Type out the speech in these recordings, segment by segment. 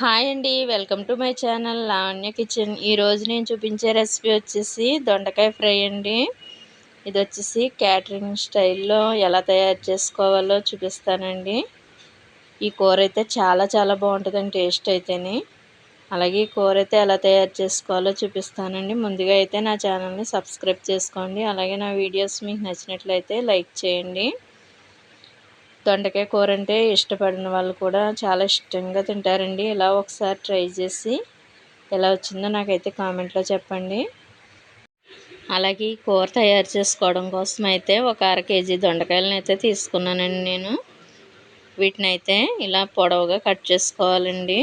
Hi అండి welcome to my channel Lavanya kitchen. ఈరోజు నేను చూపించే రెసిపీ వచ్చేసి దొండకాయ ఫ్రై అండి. ఇది వచ్చేసి క్యాటరింగ్ స్టైల్లో ఎలా తయారు చేసుకోవాలో చూపిస్తానండి. ఈ కూర అయితే చాలా చాలా బాగుంటుందండి టేస్ట్ అయితేనే. అలాగే ఈ కూర అయితే ఎలా తయారు చేసుకోవాలో చూపిస్తానండి. ముందుగా అయితే నా ఛానల్ని సబ్స్క్రైబ్ చేసుకోండి. అలాగే నా వీడియోస్ మీకు నచ్చినట్లయితే లైక్ చేయండి. దొండకాయ కూర అంటే ఇష్టపడిన వాళ్ళు కూడా చాలా ఇష్టంగా తింటారండి. ఇలా ఒకసారి ట్రై చేసి ఎలా వచ్చిందో నాకైతే కామెంట్లో చెప్పండి. అలాగే ఈ కూర తయారు చేసుకోవడం కోసం అయితే ఒక అర కేజీ దొండకాయలను అయితే తీసుకున్నానండి నేను. వీటిని అయితే ఇలా పొడవుగా కట్ చేసుకోవాలండి.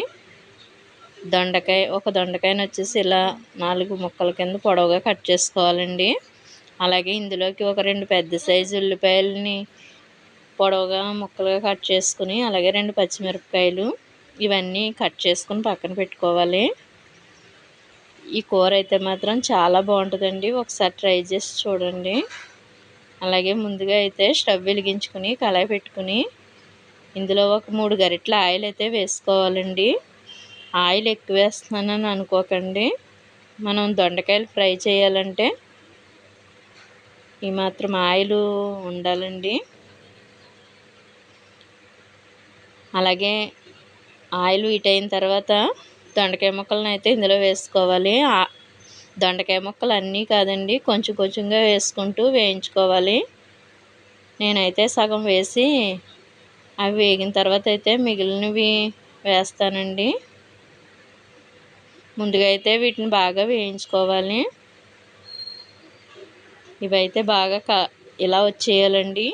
దొండకాయ ఒక దొండకాయను వచ్చేసి ఇలా నాలుగు ముక్కల కింద పొడవుగా కట్ చేసుకోవాలండి. అలాగే ఇందులోకి ఒక రెండు పెద్ద సైజు ఉల్లిపాయలని పొడవుగా ముక్కలుగా కట్ చేసుకుని అలాగే రెండు పచ్చిమిరపకాయలు ఇవన్నీ కట్ చేసుకుని పక్కన పెట్టుకోవాలి. ఈ కూర అయితే మాత్రం చాలా బాగుంటుందండి. ఒకసారి ట్రై చేసి చూడండి. అలాగే ముందుగా అయితే స్టవ్ వెలిగించుకుని కళాయి పెట్టుకుని ఇందులో ఒక మూడు గరిటల ఆయిల్ అయితే వేసుకోవాలండి. ఆయిల్ ఎక్కువ వేస్తున్నానని అనుకోకండి. మనం దొండకాయలు ఫ్రై చేయాలంటే ఈ మాత్రం ఆయిల్ ఉండాలండి. అలాగే ఆయిల్ హీట్ అయిన తర్వాత దొండకాయ ముక్కలను అయితే ఇందులో వేసుకోవాలి. దొండకాయ ముక్కలు అన్నీ కాదండి కొంచెం కొంచెంగా వేసుకుంటూ వేయించుకోవాలి. నేనైతే సగం వేసి అవి వేగిన తర్వాత అయితే మిగిలినవి వేస్తానండి. ముందుగా అయితే వీటిని బాగా వేయించుకోవాలి. ఇవైతే బాగా ఇలా వచ్చేయాలండి.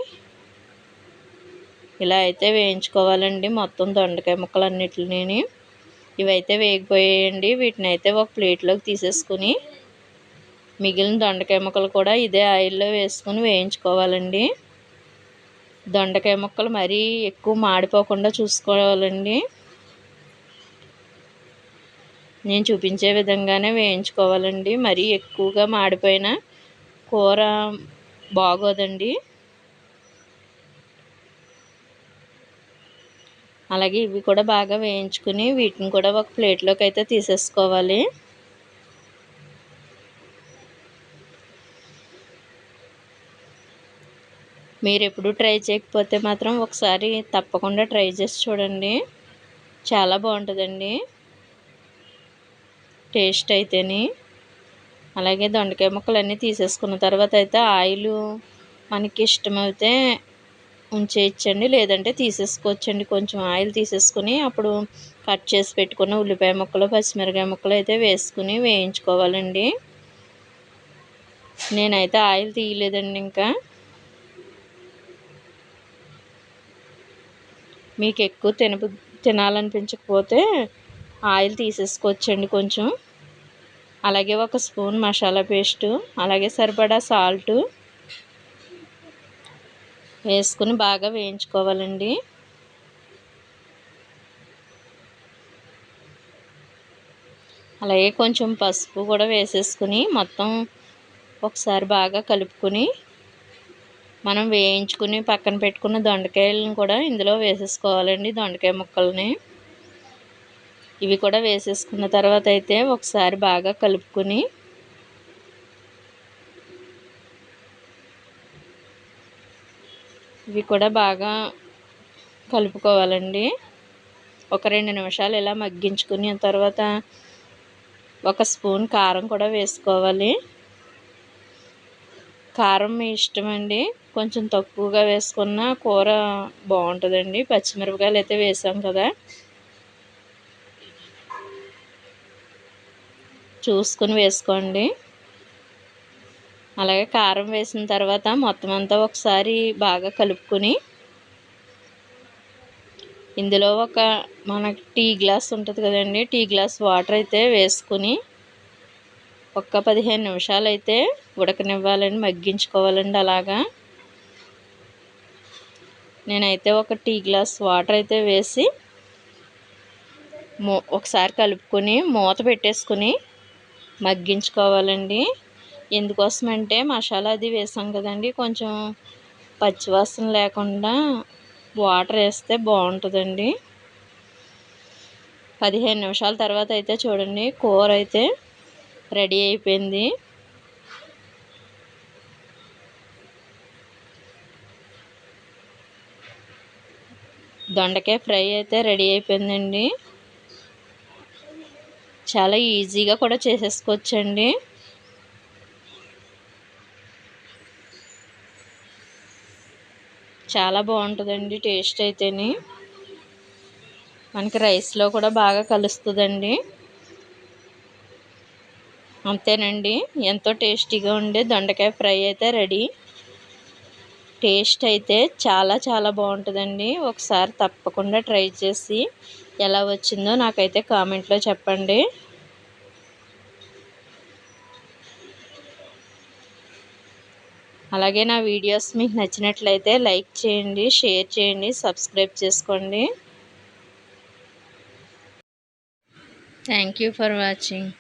ఇలా అయితే వేయించుకోవాలండి మొత్తం దొండకాయ ముక్కలు అన్నిటిని ఇవైతే వేగిపోయాయండి. వీటిని అయితే ఒక ప్లేట్లోకి తీసేసుకుని మిగిలిన దొండకాయ ముక్కలు కూడా ఇదే ఆయిల్లో వేసుకుని వేయించుకోవాలండి. దొండకాయ ముక్కలు మరీ ఎక్కువ మాడిపోకుండా చూసుకోవాలండి. నేను చూపించే విధంగానే వేయించుకోవాలండి. మరీ ఎక్కువగా మాడిపోయిన కూర బాగోదండి. అలాగే ఇవి కూడా బాగా వేయించుకుని వీటిని కూడా ఒక ప్లేట్లోకి అయితే తీసేసుకోవాలి. మీరు ఎప్పుడు ట్రై చేయకపోతే మాత్రం ఒకసారి తప్పకుండా ట్రై చేసి చూడండి. చాలా బాగుంటుందండి. టేస్ట్ అయితేని. అలాగే దొండకాయ ముక్కలన్నీ తీసేసుకున్న తర్వాత అయితే ఆయిల్ మనకి ఇష్టమైతే ఉంచేయచ్చండి లేదంటే తీసేసుకోవచ్చండి. కొంచెం ఆయిల్ తీసేసుకుని అప్పుడు కట్ చేసి పెట్టుకున్న ఉల్లిపాయ ముక్కలు పచ్చిమిరకాయ ముక్కలు అయితే వేసుకుని వేయించుకోవాలండి. నేనైతే ఆయిల్ తీయలేదండి ఇంకా. మీకు ఎక్కువ తినపు తినాలనిపించకపోతే ఆయిల్ తీసేసుకోవచ్చండి కొంచెం. అలాగే ఒక స్పూన్ మసాలా పేస్టు అలాగే సరిపడా సాల్టు వేసుకుని బాగా వేయించుకోవాలండి. అలాగే కొంచెం పసుపు కూడా వేసేసుకుని మొత్తం ఒకసారి బాగా కలుపుకొని మనం వేయించుకుని పక్కన పెట్టుకున్న దొండకాయలను కూడా ఇందులో వేసేసుకోవాలండి దొండకాయ ముక్కల్ని. ఇవి కూడా వేసేసుకున్న తర్వాత అయితే ఒకసారి బాగా కలుపుకొని ఇవి కూడా బాగా కలుపుకోవాలండి. ఒక రెండు నిమిషాలు ఇలా మగ్గించుకుని తర్వాత ఒక స్పూన్ కారం కూడా వేసుకోవాలి. కారం మీ ఇష్టం అండి. కొంచెం తక్కువగా వేసుకున్న కూర బాగుంటుందండి. పచ్చిమిరపకాయలు అయితే వేసాం కదా. చూసుకుని వేసుకోండి. అలాగే కారం వేసిన తర్వాత మొత్తం అంతా ఒకసారి బాగా కలుపుకొని ఇందులో ఒక మనకి టీ గ్లాస్ ఉంటుంది కదండి టీ గ్లాస్ వాటర్ అయితే వేసుకుని ఒక్క పదిహేను నిమిషాలు అయితే ఉడకనివ్వాలని మగ్గించుకోవాలండి అలాగా. నేనైతే ఒక టీ గ్లాస్ వాటర్ అయితే వేసి ఒకసారి కలుపుకొని మూత పెట్టేసుకుని మగ్గించుకోవాలండి. ఎందుకోసమంటే మసాలా అది వేసాం కదండి. కొంచెం పచ్చివాసన లేకుండా వాటర్ వేస్తే బాగుంటుందండి. పదిహేను నిమిషాల తర్వాత అయితే చూడండి కూర అయితే రెడీ అయిపోయింది. దొండకాయ ఫ్రై అయితే రెడీ అయిపోయిందండి. చాలా ఈజీగా కూడా చేసేసుకోవచ్చండి. చాలా బాగుంటుందండి టేస్ట్ అయితేని. మనకి రైస్లో కూడా బాగా కలుస్తుందండి. అంతేనండి. ఎంతో టేస్టీగా ఉండే దొండకాయ ఫ్రై అయితే రెడీ. టేస్ట్ అయితే చాలా చాలా బాగుంటుందండి. ఒకసారి తప్పకుండా ట్రై చేసి ఎలా వచ్చిందో నాకైతే కామెంట్లో చెప్పండి. అలాగే నా వీడియోస్ మీకు నచ్చినట్లయితే లైక్ చేయండి షేర్ చేయండి సబ్స్క్రైబ్ చేసుకోండి. Thank for watching.